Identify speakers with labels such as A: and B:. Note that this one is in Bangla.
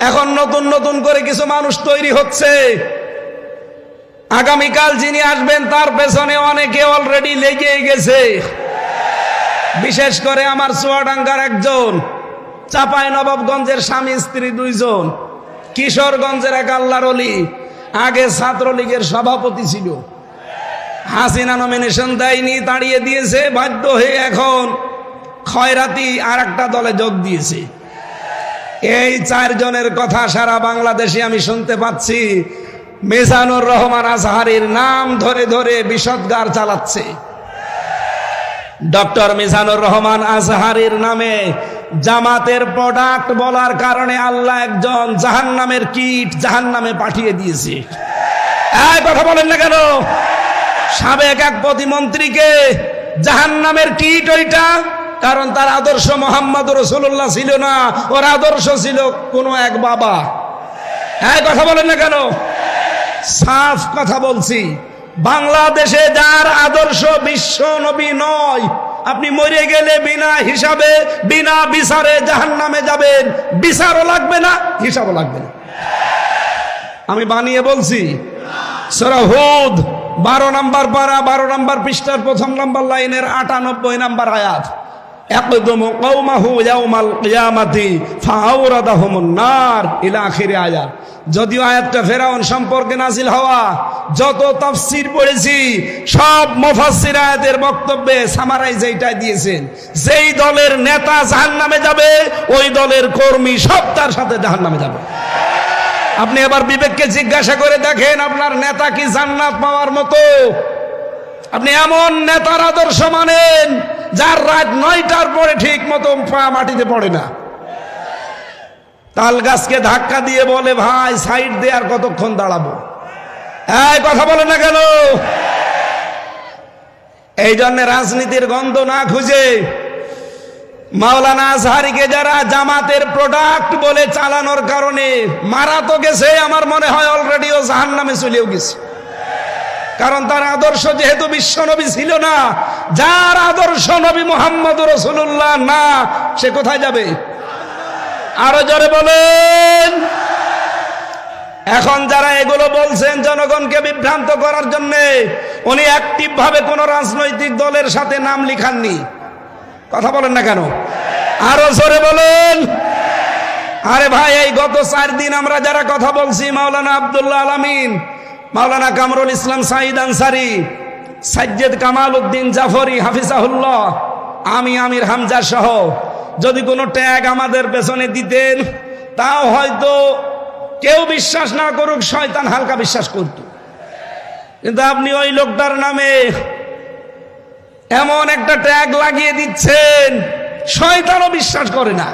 A: এখন নতুন নতুন করে কিছু মানুষ তৈরি হচ্ছে। আগামীকাল যিনি আসবেন, তার পেছনে অনেকে অলরেডি লেগে গেছে। বিশেষ করে আমার চুয়াডাঙ্গার একজন, চাপাই নবাবগঞ্জের স্বামী, স্ত্রী দুইজন, কিশোরগঞ্জের এক আল্লাহর অলি আগে ছাত্রলীগের সভাপতি ছিল। হাসিনা নমিনেশন দেয়নি, তাড়িয়ে দিয়েছে, বাধ্য হয়ে এখন খয়রাতি আর একটা দলে যোগ দিয়েছে। এই চারজনের কথা সারা বাংলাদেশে আমি শুনতে পাচ্ছি। মেজানুর রহমান আজহারির নাম ধরে ধরে বিষদগার চালাচ্ছে। ডক্টর মিজানুর রহমান আজহারির নামে জামাতের প্রোডাক্ট বলার কারণে আল্লাহ একজন জাহান নামের কিট জাহান নামে পাঠিয়ে দিয়েছে। কথা বলেন না কেন? সাবেক এক প্রতিমন্ত্রীকে জাহান নামের কিট ওইটা কারণ তার আদর্শ মোহাম্মদ রসুল্লাহ ছিল না। ওর আদর্শ ছিল কোনো এক বাবা। হ্যাঁ কথা বলেন না কেন? সাফ কথা বলছি। বাংলাদেশে যার আদর্শ বিশ্ব নবী নয়, আপনি মরে গেলে বিনা হিসাবে, বিনা বিচারে জাহান নামে যাবেন। বিচারও লাগবে না, হিসাবও লাগবে না। আমি বানিয়ে বলছি, সরা হুদ, বারো নাম্বার পারা, বারো নাম্বার পৃষ্ঠার প্রথম নাম্বার লাইনের আটানব্বই নাম্বার আয়াত। যত পড়েছি, সব বক্তব্যে দিয়েছেন। যেই দলের নেতা জাহান্নামে যাবে, ওই দলের কর্মী সব তার সাথে জাহান্নামে যাবে। আপনি এবার বিবেককে জিজ্ঞাসা করে দেখেন, আপনার নেতা কি জান্নাত পাওয়ার মতো? আপনি এমন নেতার আদর্শ মানেন যার রাত নয়টার পরে ঠিক মতো পা মাটিতে পড়ে না। তাল গাছকে ধাক্কা দিয়ে বলে, ভাই, সাইড দিয়ে আর কতক্ষণ দাঁড়াবো? এই, কথা বলে না কেন? এই জন্য রাজনীতির গন্ধ না খুঁজে মাওলানা আজহারিকে যারা জামাতের প্রোডাক্ট বলে চালানোর কারণে মারা তো গেছে, আমার মনে হয় অলরেডি ও জাহান নামে চলেও গেছে। কারণ তার আদর্শ যেহেতু বিশ্ব নবী ছিল না, যার আদর্শ নবী মোহাম্মদ রসুল্লাহ না, সে কোথায় যাবে? আরও জোরে বলেন। এখন যারা এগুলো বলছেন জনগণকে বিভ্রান্ত করার জন্য, উনি অ্যাক্টিভ ভাবে কোন রাজনৈতিক দলের সাথে নাম লিখাননি। কথা বলেন না কেন? আরও জোরে বলেন। আরে ভাই, এই গত চার দিন আমরা যারা কথা বলছি, মাওলানা আবদুল্লাহ আলমিন মাওলানা কামরুল ইসলাম সাঈদ আনসারি, সাজ্জেদ কামাল উদ্দিন জাফরি, হাফিজাহুল্লাহ, আমি আমির হামজা সহ। যদি কোনো ট্যাগ আমাদের পেছনে দিতেন, তাও হয়তো কেউ বিশ্বাস না করুক, শয়তান হালকা বিশ্বাস করত। কিন্তু আপনি ওই লোকটার নামে এমন একটা ট্যাগ লাগিয়ে দিচ্ছেন, শয়তানও বিশ্বাস করে না।